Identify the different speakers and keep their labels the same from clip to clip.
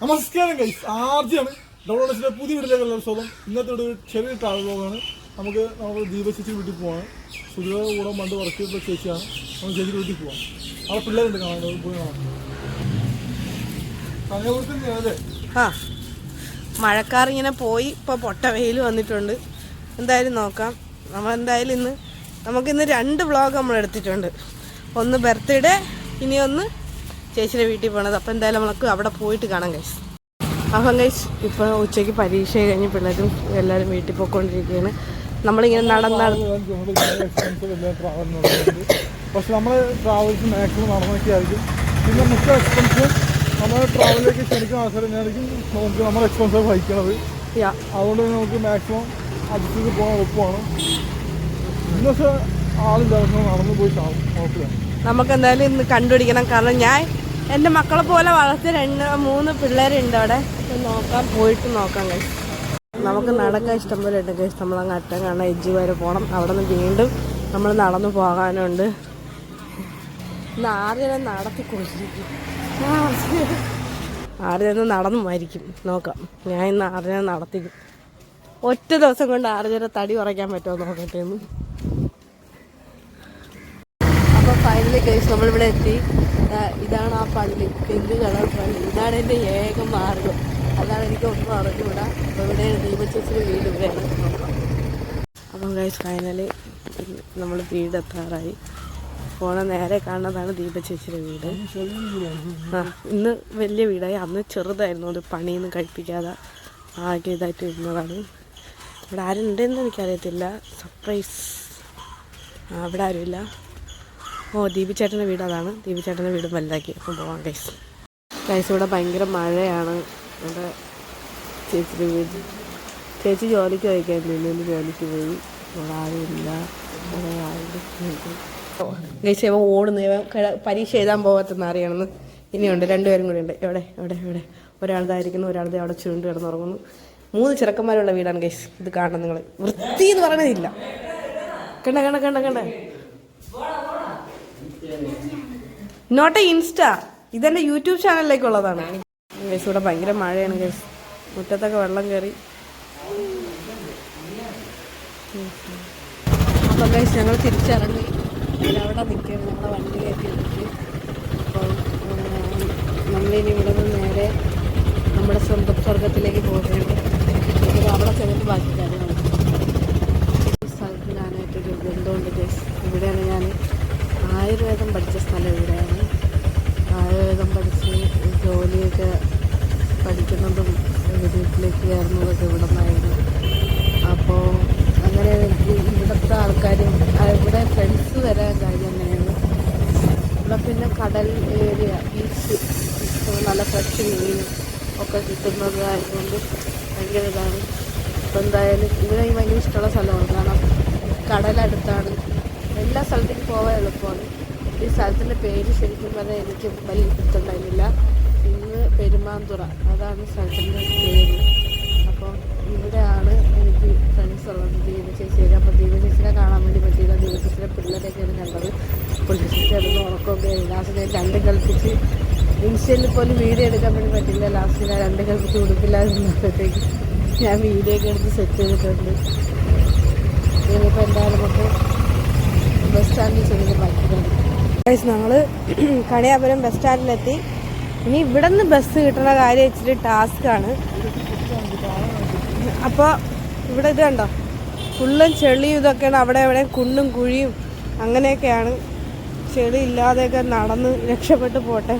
Speaker 1: നമസ്കാരം ഗൈസ് ആദ്യമാണ് ഡൗൺലോഡ്സിന്റെ പുതിയ വീട്ടിലേക്കുള്ള സ്വതം ഇന്നത്തെ ഒരു ചെറിയ ട്രാവൽ നമുക്ക് നമ്മൾ ദീപ ചേച്ചി വീട്ടിൽ പോവാണ്. സുധിയുടെ കൂടെ പണ്ട് വർക്ക് ചെയ്ത ചേച്ചിയാണ്. നമ്മൾ ചേച്ചിയുടെ വീട്ടിൽ പോവാം. അവിടെ പിള്ളേരുണ്ട് കാണാൻ. പോയി കാണാം.
Speaker 2: മഴക്കാർ ഇങ്ങനെ പോയി. ഇപ്പോൾ പൊട്ട വെയിൽ വന്നിട്ടുണ്ട്. എന്തായാലും നോക്കാം. നമ്മൾ എന്തായാലും ഇന്ന് നമുക്കിന്ന് രണ്ട് വ്ളോഗ് നമ്മൾ എടുത്തിട്ടുണ്ട്. ഒന്ന് ബർത്ത്ഡേ ഇനി ഒന്ന് ചേച്ചിയുടെ വീട്ടിൽ പോണത്. അപ്പോൾ എന്തായാലും നമുക്ക് അവിടെ പോയിട്ട് കാണാം കൈസ് അപ്പം കൈസ് ഇപ്പോൾ ഉച്ചയ്ക്ക് പരീക്ഷ കഴിഞ്ഞ് പിള്ളേരും എല്ലാവരും വീട്ടിൽ പോയിക്കൊണ്ടിരിക്കുകയാണ്. നമ്മളിങ്ങനെ നടന്ന
Speaker 1: പക്ഷെ നമ്മൾ ട്രാവൽസ് മാക്സിമം നടന്നൊക്കെയായിരിക്കും പിന്നെ മിക്ക എക്സ്പെൻസും നമ്മൾ ട്രാവലിലേക്ക് ക്ഷണിക്കുന്ന അവസരം തന്നെയായിരിക്കും നമുക്ക് നമ്മൾ എക്സ്പെൻസ് വഹിക്കണത്. അതുകൊണ്ട് തന്നെ നമുക്ക് മാക്സിമം അഡ്ജസ്റ്റ് ചെയ്ത് പോകാൻ എളുപ്പമാണ്. ഇന്ന് പക്ഷേ ആളില്ല നടന്നു പോയി കുഴപ്പമില്ല
Speaker 2: നമുക്ക് എന്തായാലും ഇന്ന് കണ്ടുപിടിക്കണം. കാരണം ഞാൻ എന്റെ മക്കളെ പോലെ വളർത്തി രണ്ട് മൂന്ന് പിള്ളേരുണ്ട് അവിടെ. നോക്കാം പോയിട്ട് നോക്കാം കഴിച്ച് നമുക്ക് നടക്കാൻ ഇഷ്ടം പോലെ ഉണ്ട് കഴിച്ച് നമ്മൾ അങ്ങ് അറ്റം കാണാൻ എജ്ജി വരെ പോകണം അവിടെ നിന്ന് വീണ്ടും നമ്മൾ നടന്നു പോകാനുണ്ട്. ഇന്ന് ആദ്യം നടത്തി ആദ്യം നടന്നു മരിക്കും. നോക്കാം. ഞാൻ ഇന്ന് ആദ്യം നടത്തിക്കും. ഒറ്റ ദിവസം കൊണ്ട് ആർജന തടി കുറയ്ക്കാൻ പറ്റുമോ നോക്കട്ടെ എന്ന് അപ്പോൾ ഫൈനലി കേസ് നമ്മളിവിടെ എത്തി. ഇതാണ് ആ പള്ളി. പിങ്ക് കളർ പള്ളി. ഇതാണ് എന്റെ ഏക മാർഗം. അതാണ് എനിക്ക് ഒന്നും അറിഞ്ഞുകൂടാ. അപ്പോൾ ഇവിടെ ദീപച്ചേച്ചിയുടെ വീട് ഇവിടെയാണ് അപ്പോൾ അപ്പം ഗൈസ് ഫൈനലി നമ്മൾ വീട് എത്താറായി പോണ നേരെ കാണുന്നതാണ് ദീപച്ചേച്ചിയുടെ വീട്. ആ ഇന്ന് വലിയ വീടായി. അന്ന് ചെറുതായിരുന്നു. അത് പണിയൊന്നും കഴിപ്പിക്കാതെ ആകെ ഇതായിട്ട് ഇരുന്നതാണ്. ഇവിടെ ആരുണ്ടെന്ന് എനിക്കറിയത്തില്ല. സർപ്രൈസ് അവിടെ ആരുമില്ല. ഓ ദീപിച്ചേട്ടന്റെ വീട് അതാണ്. ദീപിച്ചേട്ടന്റെ വീട് വലുതാക്കി അപ്പം പോവാം ഗൈസ് ഗൈസ് ഇവിടെ ഭയങ്കര മഴയാണ്. ഇവിടെ ചേച്ചിയുടെ വീട്. ചേച്ചി ജോലിക്ക് പോയിക്കാൻ നിന്നു ജോലിക്ക് പോയി. ഇവിടെ ആരുമില്ല. ഇവിടെ ആരും ഗൈസ് ഇവൻ ഓടുന്നു. കിട- പരീക്ഷ എഴുതാൻ പോകാത്തെന്ന് അറിയണമെന്ന് ഇനിയുണ്ട്. രണ്ടുപേരും കൂടി ഉണ്ട്. എവിടെ? എവിടെ? എവിടെ? ഒരാളതായിരിക്കുന്നു. ഒരാളത് അവിടെ ചുരുണ്ട് കിടന്നുറങ്ങുന്നു. മൂന്ന് ചെറുക്കന്മാരുള്ള വീടാണ് ഗൈസ് ഇത് കാണണം നിങ്ങൾ വൃത്തി എന്ന് പറയണതില്ല. കണ്ട കണ്ട കണ്ട കണ്ട. നോട്ട് ഇൻസ്റ്റ ഇതെന്റെ യൂട്യൂബ് ചാനലിലേക്കുള്ളതാണ് ഇവിടെ ഭയങ്കര മഴയാണ് ഗൈസ്. മുറ്റത്തൊക്കെ വെള്ളം കയറി അപ്പം ഗൈസ് ഞങ്ങൾ തിരിച്ചിറങ്ങി. അവിടെ നിൽക്കുകയാണ് നമ്മളെ വണ്ടി കയറ്റി അപ്പം നമ്മളിനി ഇവിടെ നിന്ന് നേരെ നമ്മുടെ സ്വന്തം സ്വർഗത്തിലേക്ക് പോകുന്നുണ്ട് അപ്പോൾ അവിടെ ചെന്നിട്ട് ബാക്കി കാര്യങ്ങൾ ഈ സ്ഥലത്തിനാനായിട്ടൊരു ബന്ധമുണ്ട് ഗൈസ്. ഇവിടെയാണ് ഞാൻ ആയുർവേദം പഠിച്ച സ്ഥലം ഇവിടെയാണ്. ആയുർവേദം പഠിച്ച് ജോലിയൊക്കെ പഠിക്കുന്നതും വീട്ടിലേക്ക് കയറുന്നതൊക്കെ ഇവിടെ നിന്നായിരുന്നു. അപ്പോൾ അങ്ങനെ ഇവിടുത്തെ ആൾക്കാരും ഇവിടെ ഫ്രണ്ട്സ് വരാൻ കാര്യം തന്നെയാണ്. ഇവിടെ പിന്നെ കടൽ ഏരിയ ബീച്ച് നല്ല ഫ്രഷ് മീൻ ഒക്കെ കിട്ടുന്നതായതുകൊണ്ട് ഭയങ്കര ഇതാണ്. അപ്പോൾ എന്തായാലും ഇവിടെ ഭയങ്കര ഇഷ്ടമുള്ള സ്ഥലമാണ്. കാരണം കടലടുത്താണ്. എല്ലാ സ്ഥലത്തേക്കും പോകാൻ എളുപ്പമാണ്. ഈ സ്ഥലത്തിന്റെ പേര് ശരിക്കും പറഞ്ഞാൽ എനിക്ക് വലിയ പിടുത്തുണ്ടായിരുന്നില്ല ഇന്ന് പെരുമാന്തുറ അതാണ് സ്ഥലത്തിന്റെ പേര്. അപ്പോൾ ഇവിടെയാണ് എനിക്ക് ഫ്രണ്ട്സ് ഉള്ളത്. ദീപ ചേച്ചിയൊക്കെ അപ്പോൾ ദീപ ചേച്ചിനെ കാണാൻ വേണ്ടി പറ്റിയില്ല ദീപ ചേച്ചിയുടെ പിള്ളേരൊക്കെയാണ് കണ്ടത്. പുള്ളി ചേച്ചി അതൊന്ന് ഉറക്കമൊക്കെ ലാസ്റ്റ് ഞാൻ രണ്ടും കളിപ്പിച്ച് ഇൻസ്റ്റയിൽ പോലും വീഡിയോ എടുക്കാൻ വേണ്ടി പറ്റില്ല ലാസ്റ്റ് ഞാൻ രണ്ടും കളിപ്പിച്ച് ഉടുപ്പില്ലാതിരുന്നപ്പോഴത്തേക്ക് ഞാൻ വീഡിയോ ഒക്കെ എടുത്ത് സെറ്റ് ചെയ്തിട്ടുണ്ട്. ഇനിയിപ്പോൾ എന്തായാലും നമുക്ക് ബസ് സ്റ്റാൻഡിൽ ചെന്ന് ബാക്കി ഞങ്ങൾ കണിയാപുരം ബസ് സ്റ്റാൻഡിലെത്തി ഇനി ഇവിടെ നിന്ന് ബസ് കിട്ടുന്ന കാര്യം ഇച്ചിരി ടാസ്ക്കാണ് അപ്പോൾ ഇവിടെ ഇത് കണ്ടോ? ഫുള്ളും ചെളിയും ഇതൊക്കെയാണ്. അവിടെ എവിടെ കുണ്ണും കുഴിയും അങ്ങനെയൊക്കെയാണ്. ചെളി ഇല്ലാതെയൊക്കെ നടന്ന് രക്ഷപ്പെട്ട് പോട്ടെ.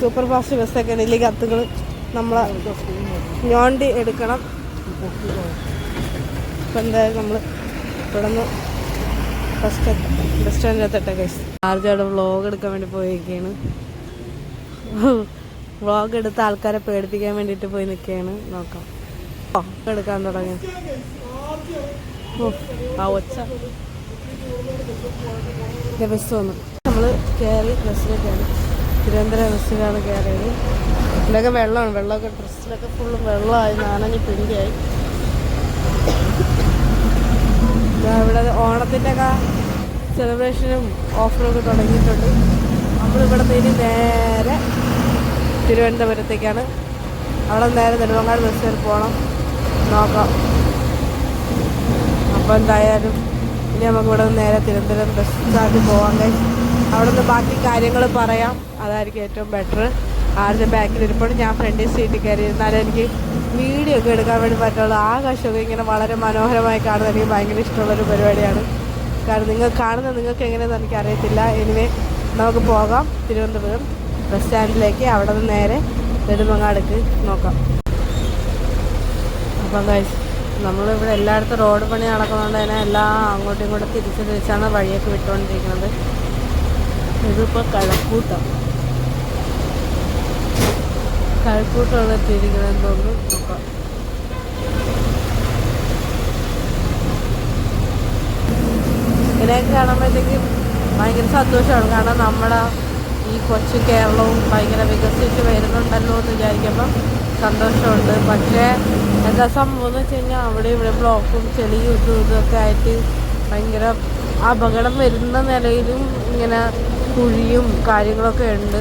Speaker 2: സൂപ്പർ ഫാസ്റ്റ് ബസ്സൊക്കെ ഇല്ലെങ്കിൽ കത്തുകൾ നമ്മളെ ഞോണ്ടി എടുക്കണം. ഇപ്പം എന്തായാലും നമ്മൾ ഇവിടെ നിന്ന് ഫസ്റ്റ് ബസ് സ്റ്റാൻഡിലെത്തട്ടെ കഴിച്ചു ആർജയുടെ വ്ളോഗ് എടുക്കാൻ വേണ്ടി പോയിരിക്കുകയാണ്. വ്ളോഗ് എടുത്ത് ആൾക്കാരെ പേടിപ്പിക്കാൻ വേണ്ടിയിട്ട് പോയി നിൽക്കുകയാണ്. നോക്കാം. എടുക്കാൻ തുടങ്ങി. ആ ഒച്ച. ബസ് വന്നു. നമ്മൾ കയറി ബസ്സിലേക്കാണ് തിരുവനന്തപുരം ബസ്സിലാണ് കയറിയത് ഇതിലൊക്കെ വെള്ളമാണ്. വെള്ളമൊക്കെ ഡ്രസ്സിലൊക്കെ ഫുള്ളും വെള്ളമായി. നാനഞ്ഞ് പിണ്ടിയായി ദാ ഇവിടെ ഓണത്തിന്റെ ഒക്കെ സെലിബ്രേഷനും ഓഫറൊക്കെ തുടങ്ങിയിട്ടുണ്ട്. നമ്മളിവിടെ നിന്ന് നേരെ തിരുവനന്തപുരത്തേക്കാണ്. അവിടെ നേരെ നെടുമങ്ങാട് ബസ് കയറി പോകണം നോക്കാം. അപ്പോൾ എന്തായാലും ഇനി നമുക്ക് ഇവിടെ നിന്ന് നേരെ തിരുവനന്തപുരം ബസ് സ്റ്റാൻഡിൽ പോകാൻ അവിടെ നിന്ന് ബാക്കി കാര്യങ്ങൾ പറയാം. അതായിരിക്കും ഏറ്റവും ബെറ്റർ ആരുടെ ബാക്കിൽ ഇരിപ്പോൾ ഞാൻ ഫ്രണ്ടിൽ സീറ്റിൽ കയറി ഇരുന്നാലും എനിക്ക് വീഡിയോ ഒക്കെ എടുക്കാൻ വേണ്ടി പറ്റുള്ളൂ. ആകാശമൊക്കെ ഇങ്ങനെ വളരെ മനോഹരമായി കാണുന്നത് എനിക്ക് ഭയങ്കര ഇഷ്ടമുള്ളൊരു പരിപാടിയാണ്. കാരണം നിങ്ങൾ കാണുന്ന നിങ്ങൾക്ക് എങ്ങനെയാണെന്ന് എനിക്ക് അറിയത്തില്ല. എനിവേ നമുക്ക് പോകാം. തിരുവനന്തപുരം ബസ് സ്റ്റാൻഡിലേക്ക് അവിടെ നിന്ന് നേരെ നെടുമങ്ങാടേക്ക് നോക്കാം. അപ്പം ഗൈസ് നമ്മളിവിടെ എല്ലായിടത്തും റോഡ് പണി നടക്കുന്നതുകൊണ്ട് തന്നെ എല്ലാം അങ്ങോട്ടും ഇങ്ങോട്ടും തിരിച്ച് തിരിച്ചാണ് വഴിയൊക്കെ വിട്ടുകൊണ്ടിരിക്കുന്നത്. ഇതിപ്പോൾ കഴക്കൂട്ടം. കഴക്കൂട്ടമാണ് എത്തിയിരിക്കണമെന്ന് തോന്നുന്നു. നോക്കാം. ഇങ്ങനെയൊക്കെ കാണുമ്പോഴത്തേക്കും ഭയങ്കര സന്തോഷമാണ്. കാരണം നമ്മുടെ ഈ കൊച്ചു കേരളവും ഭയങ്കര വികസിച്ച് വരുന്നുണ്ടല്ലോ എന്ന് വിചാരിക്കുമ്പം സന്തോഷമുണ്ട്. പക്ഷേ എന്താ സംഭവം എന്ന് വെച്ച് കഴിഞ്ഞാൽ അവിടെ ഇവിടെ ബ്ലോക്കും ചെളിയും ഇതും ഇതൊക്കെ ആയിട്ട് ഭയങ്കര അപകടം വരുന്ന നിലയിലും ഇങ്ങനെ കുഴിയും കാര്യങ്ങളൊക്കെ ഉണ്ട്.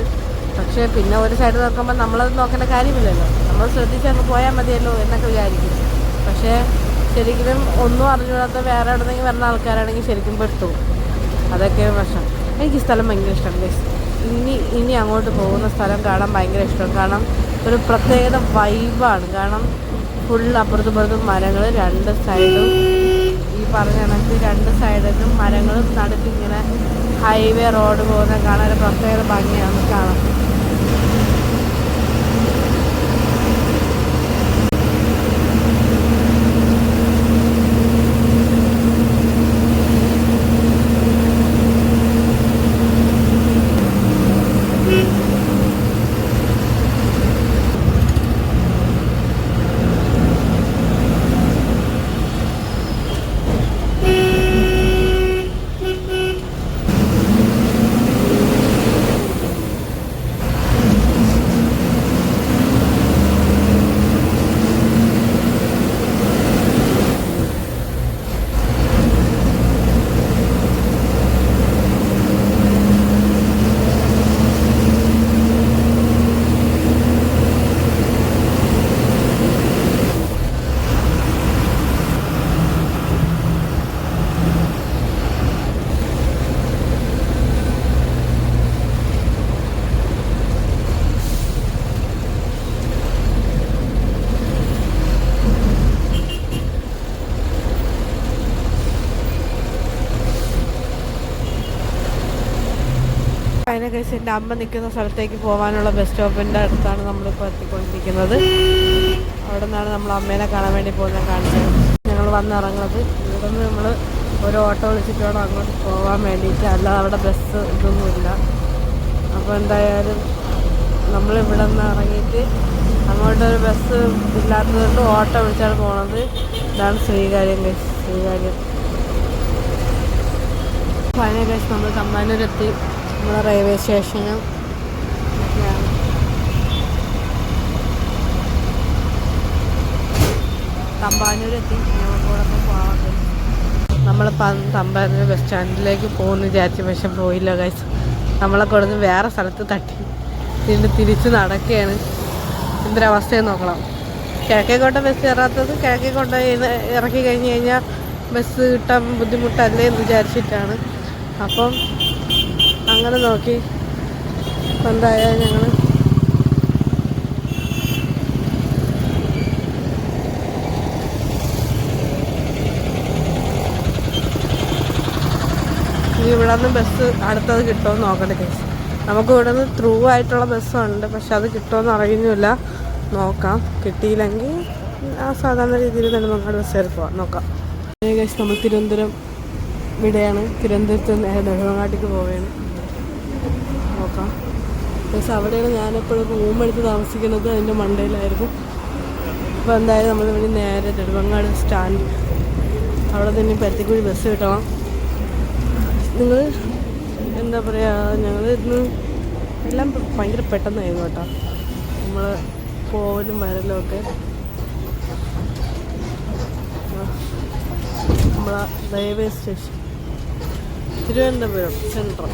Speaker 2: പക്ഷേ പിന്നെ ഒരു സൈഡ് നോക്കുമ്പോൾ നമ്മളത് നോക്കേണ്ട കാര്യമില്ലല്ലോ. നമ്മൾ ശ്രദ്ധിച്ചങ്ങ് പോയാൽ മതിയല്ലോ എന്നൊക്കെ വിചാരിക്കും. പക്ഷേ ശരിക്കും ഒന്നും അറിഞ്ഞുകൂടാത്ത വേറെ എവിടെന്നെങ്കിലും വരുന്ന ആൾക്കാരാണെങ്കിൽ ശരിക്കും പെട്ടു. അതൊക്കെ പ്രശ്നം. എനിക്ക് സ്ഥലം ഭയങ്കര ഇഷ്ടമാണ് ഗൈസ് ഇനി ഇനി അങ്ങോട്ട് പോകുന്ന സ്ഥലം കാണാൻ ഭയങ്കര ഇഷ്ടം. കാരണം ഒരു പ്രത്യേകത വൈബാണ് കാരണം ഫുൾ അപ്പുറത്തും ഇപ്പുറത്തും മരങ്ങൾ രണ്ട് സൈഡും ഈ പറഞ്ഞ കണക്ക് രണ്ട് സൈഡിലും മരങ്ങളും നടുക്ക് ഇങ്ങനെ ഹൈവേ റോഡ് പോകുന്ന കാണാൻ ഒരു പ്രത്യേക ഭംഗിയാണ്. കാണാൻ അതിനെ കഴിച്ച് എന്റെ അമ്മ നിൽക്കുന്ന സ്ഥലത്തേക്ക് പോകാനുള്ള ബസ് സ്റ്റോപ്പിന്റെ അടുത്താണ് നമ്മളിപ്പോൾ എത്തിക്കൊണ്ടിരിക്കുന്നത്. അവിടെ നിന്നാണ് നമ്മൾ അമ്മേനെ കാണാൻ വേണ്ടി പോകുന്നത് കാണിച്ചത്. ഞങ്ങൾ വന്നിറങ്ങുന്നത്. ഇവിടെ നിന്ന് നമ്മൾ ഒരു ഓട്ടോ വിളിച്ചിട്ട് അങ്ങോട്ട് പോകാൻ വേണ്ടിയിട്ട്. അല്ലാതെ അവിടെ ബസ് ഇതൊന്നുമില്ല. അപ്പോൾ എന്തായാലും നമ്മളിവിടെ നിന്ന് ഇറങ്ങിയിട്ട് അങ്ങോട്ടൊരു ബസ് ഇല്ലാത്തതുകൊണ്ട് ഓട്ടോ വിളിച്ചാണ് പോണത്. ഇതാണ് ശ്രീകാര്യം ശ്രീകാര്യം. ഫൈനൽ നമ്മൾ തമ്പാനൂരെത്തി നമ്മുടെ റെയിൽവേ സ്റ്റേഷനും തമ്പാനൂരെത്തി. ഞങ്ങൾക്കോടൊപ്പം നമ്മൾ തമ്പാനൂർ ബസ് സ്റ്റാൻഡിലേക്ക് പോകുന്നു വിചാരിച്ചു. പക്ഷെ പോയില്ല കഴിച്ച് നമ്മളെ കൊടുന്ന് വേറെ സ്ഥലത്ത് തട്ടി. പിന്നെ തിരിച്ച് നടക്കുകയാണ് എന്തൊരവസ്ഥയെന്ന് നോക്കണം. കിഴക്കേക്കോട്ട ബസ് കയറാത്തത് കിഴക്കേക്കോട്ട ഇറക്കി കഴിഞ്ഞ് കഴിഞ്ഞാൽ ബസ് കിട്ടാൻ ബുദ്ധിമുട്ടല്ലേ എന്ന് വിചാരിച്ചിട്ടാണ്. അപ്പം അങ്ങനെ നോക്കി. ഇപ്പം എന്തായാലും ഞങ്ങൾ ഇവിടെ നിന്ന് ബസ് അടുത്തത് കിട്ടുമെന്ന് നോക്കട്ടെ കേസ് നമുക്ക് ഇവിടെ നിന്ന് ത്രൂ ആയിട്ടുള്ള ബസ്സുണ്ട് പക്ഷെ അത് കിട്ടുമെന്ന് അറിയുന്നില്ല. നോക്കാം. കിട്ടിയില്ലെങ്കിൽ ആ സാധാരണ രീതിയിൽ തന്നെ നമുക്ക് ബസ് കയറി പോവാം. നോക്കാം. കേസ് നമ്മൾ തിരുവനന്തപുരം ഇവിടെയാണ് തിരുവനന്തപുരത്ത് നേരെ നെടുമങ്ങാട്ടേക്ക് പോവുകയാണ്. പക്ഷെ അവിടെയാണ് ഞാനെപ്പോഴും റൂം എടുത്ത് താമസിക്കുന്നത് അതിന്റെ മണ്ടയിലായിരുന്നു. അപ്പോൾ എന്തായാലും നമ്മൾ ഇവിടെ നേരെ നെടുമങ്ങാട് സ്റ്റാൻഡ് അവിടെ തന്നെ പരത്തിക്കുഴി ബസ് കിട്ടണം നിങ്ങൾ എന്താ പറയുക ഞങ്ങൾ ഇന്ന് എല്ലാം ഭയങ്കര പെട്ടെന്നായിരുന്നു കേട്ടോ. നമ്മൾ പോവലും വരലും ഒക്കെ. നമ്മളെ റെയിൽവേ സ്റ്റേഷൻ തിരുവനന്തപുരം സെൻട്രൽ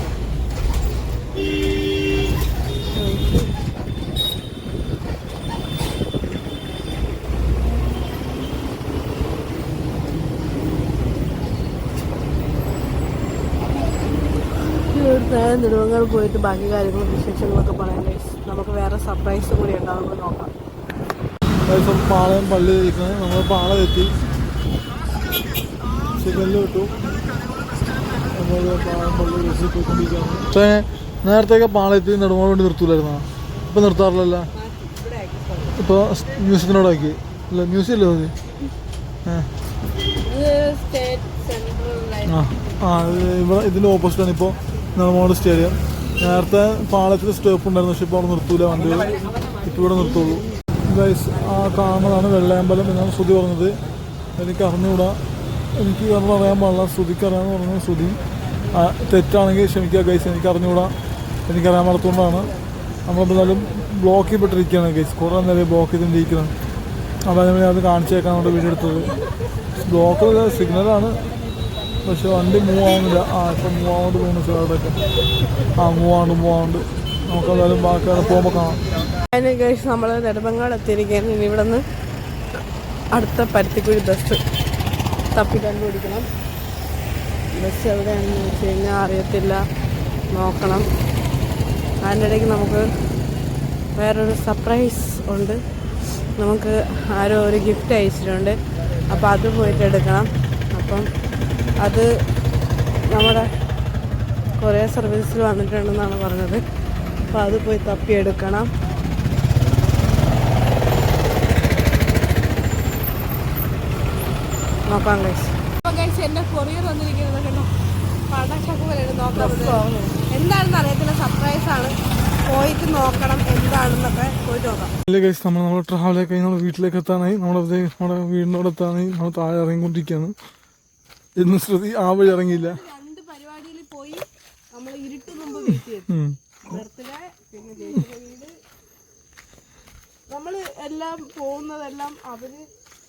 Speaker 3: നേരെ പോയിട്ട് ബാക്കി കാര്യങ്ങളും വിശേഷങ്ങളൊക്കെ പറയാൻ നമുക്ക് വേറെ സർപ്രൈസ് കൂടി ഉണ്ടാവുമ്പോൾ നോക്കാം.
Speaker 2: ഇപ്പം പാളയം പള്ളി ഇരിക്കുന്നത്. നമ്മൾ പാള പാളയെത്തി ചിക്കനിൽ വിട്ടു നമ്മൾ പാളയം പള്ളി വിസിറ്റ് പക്ഷേ നേരത്തെയൊക്കെ പാളയത്തിൽ നെടുമോൾ വേണ്ടി നിർത്തൂലായിരുന്നോ? ഇപ്പം നിർത്താറില്ല ഇപ്പോൾ മ്യൂസിയത്തിനോടാക്കി. അല്ല മ്യൂസിയം അല്ലേ അത് ആ ആ ഇവിടെ ഇതിന്റെ ഓപ്പോസിറ്റാണ് നെടുമോട് സ്റ്റേഡിയം. നേരത്തെ പാളയത്തിൽ സ്റ്റോപ്പ് ഉണ്ടായിരുന്നു പക്ഷെ ഇപ്പോൾ അവിടെ നിർത്തൂല വണ്ടികൾ ഇപ്പോൾ ഇവിടെ നിർത്തുള്ളൂ. ഗൈസ് ആ കാണുന്നതാണ് വെള്ളയമ്പലം എന്നാണ് ശ്രുതി പറഞ്ഞത്. എനിക്ക് അറിഞ്ഞുകൂടാ. എനിക്ക് അറിയാൻ പാടില്ല. ശ്രുതിക്ക് അറിയാമെന്ന് പറഞ്ഞു ശ്രുതി. തെറ്റാണെങ്കിൽ ക്ഷമിക്കുക ഗൈസ് എനിക്ക് അറിഞ്ഞുകൂടാ. എനിക്കറിയാൻ മറത്തുകൊണ്ടാണ് നമ്മളെന്തായാലും ബ്ലോക്ക് ചെയ്യപ്പെട്ടിരിക്കുകയാണ് ഗൈസ് കുറേ നേരം ബ്ലോക്ക് ചെയ്തിരിക്കുന്നത് അപ്പോൾ ഞാൻ അത് കാണിച്ചേക്കാൻ നമ്മുടെ വീഡിയോ എടുത്തത്. ബ്ലോക്ക് സിഗ്നലാണ് പക്ഷെ വണ്ടി മൂവ് ആവുന്നില്ല. ആ ഇപ്പം മൂവ് ആവുകൊണ്ട് പോകുന്നു സാറോടൊക്കെ ആ മൂവ് ആവുണ്ട് മൂവ് ആവുണ്ട് നമുക്ക് എന്തായാലും ബാക്കി അവിടെ പോകുമ്പോൾ കാണാം.
Speaker 3: അതിന് കഴിച്ച് നമ്മൾ നെടുമങ്ങാട് എത്തിയിരിക്കുകയാണ്. ഇനി ഇവിടെ നിന്ന് അടുത്ത പരുത്തിക്കുഴി ബസ് തപ്പി കണ്ടുപിടിക്കണം. ബസ് എവിടെയാണെന്ന് വെച്ച് കഴിഞ്ഞാൽ അറിയത്തില്ല. നോക്കണം. അതിന്റെ ഇടയ്ക്ക് നമുക്ക് വേറൊരു സർപ്രൈസ് ഉണ്ട്. നമുക്ക് ആരോ ഒരു ഗിഫ്റ്റ് അയച്ചിട്ടുണ്ട്. അപ്പോൾ അത് പോയിട്ട് എടുക്കണം. അപ്പം അത് നമ്മുടെ കുറേ സർവീസിൽ വന്നിട്ടുണ്ടെന്നാണ് പറഞ്ഞത്. അപ്പോൾ അത് പോയി തപ്പിയെടുക്കണം നോക്കാം ഗൈസ് എന്റെ കൊറിയർ വന്നിരിക്കുന്നത് കേട്ടോ നോക്കുന്നത് എന്താണെന്ന് സർപ്രൈസ് ആണ് പോയിട്ട് നോക്കണം എന്താണെന്നൊക്കെ
Speaker 2: നമ്മൾ കഴിഞ്ഞ് നമ്മുടെ വീട്ടിലേക്ക് എത്താനായി നമ്മുടെ നമ്മുടെ വീടിനോട് എത്താനായി. നമ്മൾ താഴെ ഇറങ്ങിക്കൊണ്ടിരിക്കുകയാണ് ഇന്ന് ശ്രുതി ആ വഴി ഇറങ്ങിയില്ല.
Speaker 3: രണ്ട് പോയി നമ്മൾ പിന്നെ നമ്മൾ എല്ലാം പോകുന്നതെല്ലാം അവർ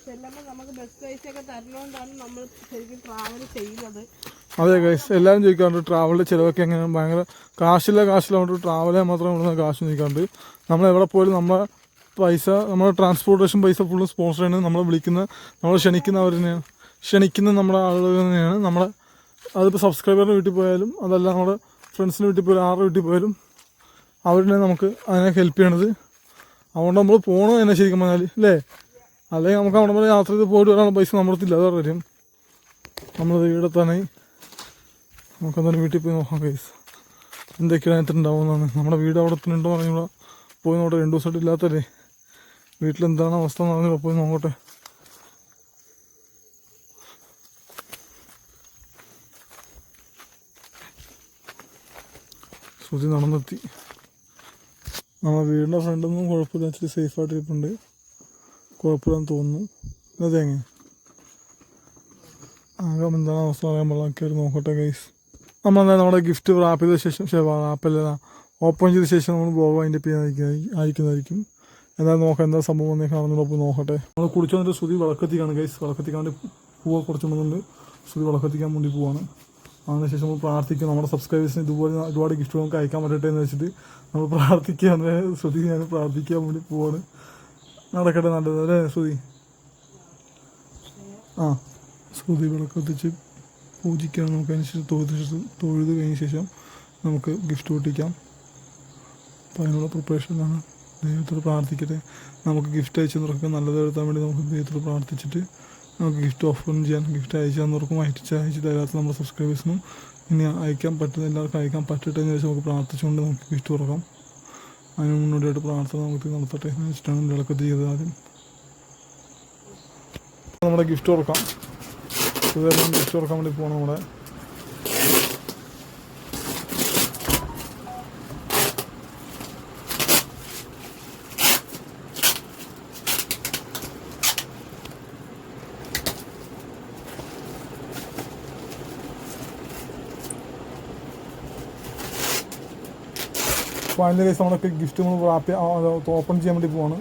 Speaker 3: ചെല്ലുമ്പോൾ നമുക്ക് ബസ് പൈസ ഒക്കെ തരണോണ്ടാണ് നമ്മൾ ശരിക്കും ട്രാവൽ ചെയ്യുന്നത്.
Speaker 2: അതെ ഗൈസ് എല്ലാവരും ചോദിക്കാറുണ്ട് ട്രാവലിന്റെ ചിലവൊക്കെ എങ്ങനെയാണ് ഭയങ്കര കാശില്ല കാശില്ല. കൊണ്ട് ട്രാവലേ മാത്രം ഇവിടുന്ന് കാശ് ചോദിക്കാറുണ്ട്. നമ്മൾ എവിടെ പോയാലും നമ്മൾ പൈസ നമ്മുടെ ട്രാൻസ്പോർട്ടേഷൻ പൈസ ഫുള്ള് സ്പോൺസർ ചെയ്യുന്നത് നമ്മൾ വിളിക്കുന്ന നമ്മളെ ക്ഷണിക്കുന്നവർ തന്നെയാണ്. ക്ഷണിക്കുന്ന നമ്മുടെ ആളുകൾ തന്നെയാണ്. നമ്മളെ അതിപ്പോൾ സബ്സ്ക്രൈബറിന്റെ വീട്ടിൽ പോയാലും അതല്ല നമ്മുടെ ഫ്രണ്ട്സിന്റെ വീട്ടിൽ പോയാലും ആരുടെ വീട്ടിൽ പോയാലും അവരുടെ നമുക്ക് അതിനെ ഹെൽപ്പ് ചെയ്യണത്. അതുകൊണ്ട് നമ്മൾ പോകണം തന്നെ ശരിക്കും പറഞ്ഞാൽ അല്ലേ? അല്ലെങ്കിൽ നമുക്ക് അവിടെ യാത്ര ചെയ്ത് പോയിട്ട് വരാനുള്ള പൈസ നമ്മുടെ അടുത്തില്ല കാര്യം. നമ്മൾ ഇവിടെ തന്നെ നമുക്കെന്തായാലും വീട്ടിൽ പോയി നോക്കാം കേസ് എന്തൊക്കെയാണ് എത്ര ഉണ്ടാവുന്നതാണ് നമ്മുടെ വീട് അവിടെ തന്നെ ഉണ്ടോ പറഞ്ഞാൽ പോയി നോട്ടെ രണ്ട് ദിവസമായിട്ട് ഇല്ലാത്തല്ലേ വീട്ടിലെന്താണ് അവസ്ഥ എന്ന് പറഞ്ഞാൽ പോയി നോക്കട്ടെ. ശ്രുതി നടന്നെത്തി. നമ്മുടെ വീടിന്റെ ഫ്രണ്ടൊന്നും കുഴപ്പമില്ല. ഇച്ചിരി സേഫായിട്ട് ഇരിപ്പുണ്ട്. കുഴപ്പമില്ലെന്ന് തോന്നുന്നു. അതെ അങ്ങനെ ആകെ എന്താണ് അവസ്ഥ പറയാൻ പാടില്ല. നോക്കട്ടെ ഗൈസ് നമ്മൾ നമ്മുടെ ഗിഫ്റ്റ് റാപ്പ് ചെയ്ത ശേഷം റാപ്പല്ല ഓപ്പൺ ചെയ്ത ശേഷം നമ്മൾ ബ്ലോഗ് അതിന്റെ പേ അയക്കുന്നതായിരിക്കും. എന്താ നോക്കാം എന്താ സംഭവം എന്നേ കാണുന്നുണ്ടോ അപ്പോൾ നോക്കട്ടെ. നമ്മൾ കുടിച്ചു വന്നിട്ട് ശ്രുതി വിളക്കത്തിക്കാണ് ഗൈസ് വിളക്കത്തിക്കാൻ വേണ്ടി കുറച്ച് കുറച്ചുകൊണ്ടുണ്ട് ശ്രുതി വിളക്കത്തിക്കാൻ വേണ്ടി പോവാണ്. അതിനുശേഷം നമ്മൾ പ്രാർത്ഥിക്കും. നമ്മുടെ സബ്സ്ക്രൈബേഴ്സിന് ഇതുപോലെ ഒരുപാട് ഗിഫ്റ്റ് നമുക്ക് അയക്കാൻ പറ്റട്ടെ എന്ന് വെച്ചിട്ട് നമ്മൾ പ്രാർത്ഥിക്കാൻ ശ്രുതി ഞാൻ പ്രാർത്ഥിക്കാൻ വേണ്ടി പോവാണ്. നടക്കട്ടെ നല്ലത് അല്ലേ ശ്രുതി? ആ ശ്രുതി വിളക്ക് കത്തിച്ച് പൂജിക്കാൻ നമുക്ക് അതിനുശേഷം തൊഴുത് തൊഴുത് കഴിഞ്ഞ ശേഷം നമുക്ക് ഗിഫ്റ്റ് പൊട്ടിക്കാം. അപ്പോൾ അതിനുള്ള പ്രിപ്പറേഷനാണ് ദൈവത്തോട് പ്രാർത്ഥിക്കട്ടെ. നമുക്ക് ഗിഫ്റ്റ് അയച്ചവർക്ക് നല്ലത് എടുത്താൻ വേണ്ടി നമുക്ക് ദൈവത്തോട് പ്രാർത്ഥിച്ചിട്ട് നമുക്ക് ഗിഫ്റ്റ് ഓഫർ ചെയ്യാൻ ഗിഫ്റ്റ് അയച്ചു തന്നവർക്കും അയച്ച് അയച്ച് തരാത്ത നമ്മുടെ സബ്സ്ക്രൈബേഴ്സിനും ഇനി അയക്കാൻ പറ്റുന്ന എല്ലാവർക്കും അയക്കാൻ പറ്റട്ടെ എന്ന് വെച്ചാൽ നമുക്ക് പ്രാർത്ഥിച്ചുകൊണ്ട് നമുക്ക് ഗിഫ്റ്റ് തുറക്കാം അതിന് മുന്നോടിയായിട്ട് പ്രാർത്ഥന നമുക്ക് നടത്തട്ടെ എന്ന് വെച്ചിട്ടാണ് വിളക്കത്ത് ചെയ്തത് ആദ്യം. നമ്മുടെ ഗിഫ്റ്റ് തുറക്കാം സുധാരണം ഗിഫ്റ്റ് കൊടുക്കാൻ വേണ്ടി പോകണം നമ്മുടെ അതിന്റെ കേസ് നമ്മളൊക്കെ ഗിഫ്റ്റ് നമ്മൾ റാപ്പ് ഓപ്പൺ ചെയ്യാൻ വേണ്ടി പോവാണ്.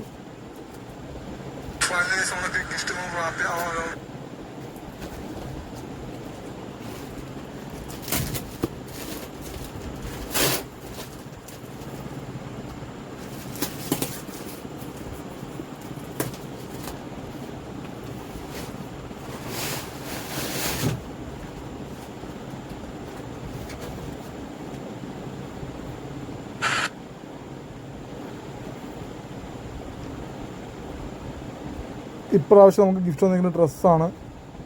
Speaker 2: ഇപ്രാവശ്യം നമുക്ക് ഗിഫ്റ്റ് വന്നിരിക്കുന്ന ഡ്രസ്സാണ്.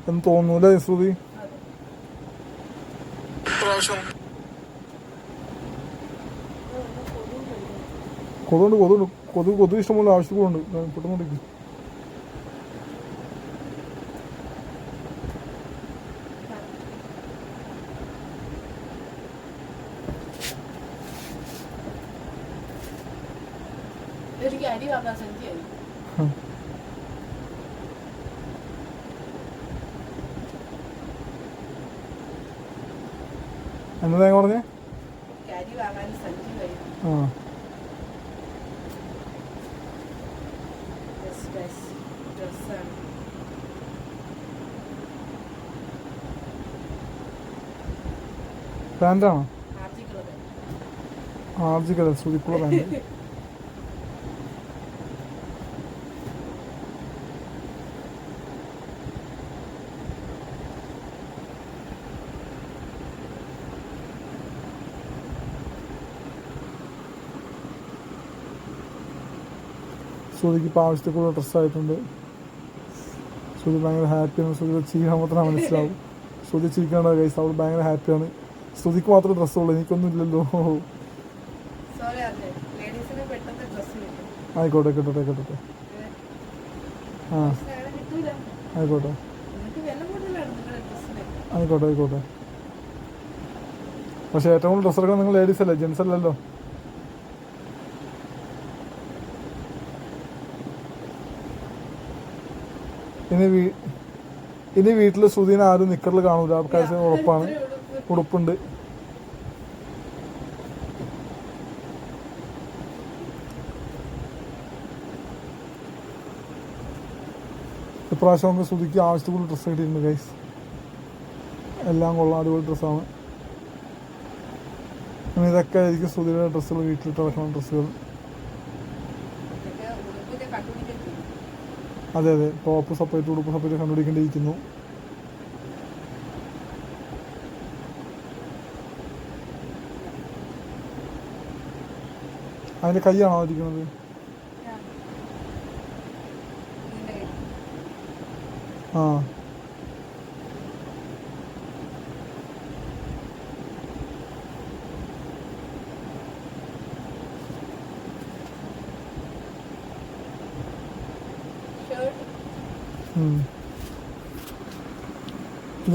Speaker 2: എന്ന് തോന്നുന്നു അല്ലേ ശ്രുതി? കൊതുണ്ട് കൊതുണ്ട് കൊതു കൊതു ഇഷ്ടമുള്ള ആവശ്യമുണ്ട് പെട്ടെന്ന് എന്താ പറഞ്ഞേ? ആ. പാന്റാണോ
Speaker 1: ആർജിക്കുള്ളത്
Speaker 2: ആർജിക്കല്ല ശ്രുതിക്കുള്ള പാന്റ് ശ്രുതിക്ക് ഇപ്പോൾ ആവശ്യത്തേക്കുള്ള ഡ്രസ്സായിട്ടുണ്ട് ശ്രുതി ഭയങ്കര ഹാപ്പിയാണ് ശ്രുതിയുടെ ചീരാൻ മാത്രം മനസ്സിലാവും. ശ്രുതി ചിരിക്കാണ്ട് കൈസ് അവൾ ഭയങ്കര ഹാപ്പിയാണ് ശ്രുതിക്ക് മാത്രമേ ഡ്രസ്സുള്ളൂ എനിക്കൊന്നും ഇല്ലല്ലോ. ആയിക്കോട്ടെ കേട്ടോട്ടെ കേട്ടോട്ടെ. ആ. ആയിക്കോട്ടെ. ആയിക്കോട്ടെ ആയിക്കോട്ടെ. പക്ഷേ ഏറ്റവും കൂടുതൽ ഡ്രസ്സ് എടുക്കാൻ നിങ്ങൾ ലേഡീസ് അല്ലേ? ജെൻസ് അല്ലല്ലോ. ഇനി വീ ഇനി വീട്ടിൽ സുധീന ആരും നിക്കറിൽ കാണൂല. ആൾക്കാർ ഉറപ്പാണ്. ഉടുപ്പുണ്ട്. ഇപ്രാവശ്യം നമുക്ക് സുധിക്ക് ആവശ്യത്തിലുള്ള ഡ്രസ്സ് കിട്ടിയിട്ടുണ്ട് ഗൈസ് എല്ലാം കൊള്ളാം അടിപൊളി ഡ്രസ്സാണ് ഇനി ഇതൊക്കെ ആയിരിക്കും സുധിയുടെ ഡ്രസ്സുകൾ വീട്ടിലിട്ട് നടക്കുന്ന ഡ്രസ്സുകൾ അതെ അതെ. ടോപ്പ് സെപ്പറേറ്റ് ഉടുപ്പ് സെപ്പറേറ്റ് കണ്ടുപിടിക്കേണ്ടിയിരിക്കുന്നു. അതിന്റെ കൈയാണോ ഇരിക്കുന്നത്? ആ.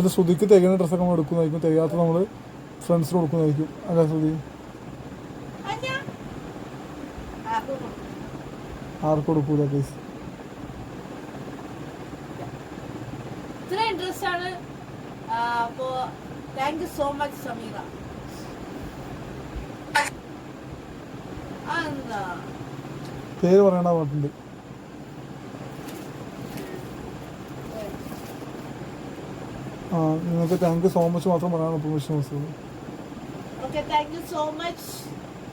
Speaker 2: ഇതിൽ ശ്രുതിക്ക് തികയുന്ന ഡ്രസ്സൊക്കെ നമ്മൾ എടുക്കുന്നതായിരിക്കും. തികയാത്ത നമ്മൾ ഫ്രണ്ട്സിന് കൊടുക്കുന്നതായിരിക്കും. അല്ലെ ശ്രുതി?
Speaker 1: ആർക്കും കൊടുക്കും.
Speaker 2: ആർക്കും കൊടുക്കൂല പ്ലീസ്
Speaker 1: ഇത്രയും ഡ്രസ്സാണ് അപ്പോ thank you so much Sameera. ആ,
Speaker 2: പേര് പറയണ പാട്ടുണ്ട് ആ നിങ്ങൾക്ക് താങ്ക് യു സോ മച്ച് മാത്രം പറയാനുള്ള permission
Speaker 1: okay thank you so much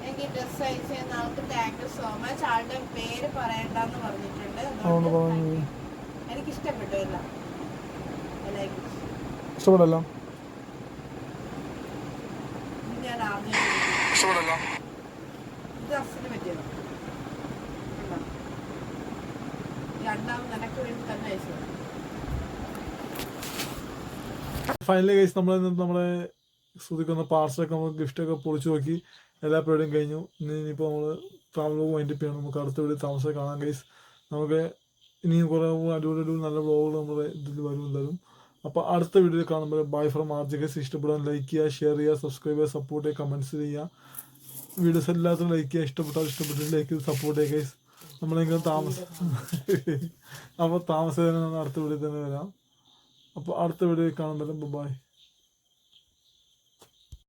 Speaker 1: എനിക്ക് ഡ്രസ് അയച്ചു തന്ന ആൾക്ക് താങ്ക് യു സോ മച്ച് ആളുടെ പേര് പറയണ്ടെന്ന് പറഞ്ഞിട്ടുണ്ട്. എനിക്ക് ഇഷ്ടപ്പെട്ടു എല്ലാം.
Speaker 2: ഇഷ്ടപ്പെടല്ല ഇഷ്ടപ്പെടല്ലോ
Speaker 1: ഇത് അസിന് പറ്റിയത് കണ്ടോ? രണ്ടാമത് നിനക്ക് വേണ്ടി തന്നെ അയച്ചത്
Speaker 2: ഫൈനലി കേസ് നമ്മൾ നമ്മളെ ശ്രുതിക്കുന്ന പാർസലൊക്കെ നമ്മൾ ഗിഫ്റ്റൊക്കെ പൊളിച്ചു നോക്കി എല്ലാ പരിപാടിയും കഴിഞ്ഞു. ഇനി ഇനിയിപ്പോൾ നമ്മൾ ട്രാവൽ വൈൻഡ് അപ്പ് ചെയ്യണം. നമുക്ക് അടുത്ത വീട് താമസം കാണാൻ കഴിച്ച് നമുക്ക് ഇനിയും കുറേ അടിപൊളി അടിപൊളി നല്ല വ്ലോഗുകൾ നമ്മുടെ ഇതിൽ വരും എന്തായാലും. അപ്പോൾ അടുത്ത വീഡിയോ കാണുമ്പോൾ ബൈ ഫ്രം ആർജി കേസ് ഇഷ്ടപ്പെടാൻ ലൈക്ക് ചെയ്യുക ഷെയർ ചെയ്യുക സബ്സ്ക്രൈബ് ചെയ്യുക സപ്പോർട്ട് ചെയ്യുക കമന്റ്സ് ചെയ്യുക. വീഡിയോസ് എല്ലാത്തിനും ലൈക്ക് ചെയ്യുക. ഇഷ്ടപ്പെട്ടാൽ ഇഷ്ടപ്പെട്ടിട്ട് ലൈക്ക് ചെയ്ത് സപ്പോർട്ട് ചെയ്യുക നമ്മളെങ്കിലും താമസം അപ്പോൾ താമസം അടുത്ത വീഡിയോ തന്നെ വരാം. അപ്പോൾ അടുത്ത വീഡിയോ കാണുമ്പോൾ ബൈ.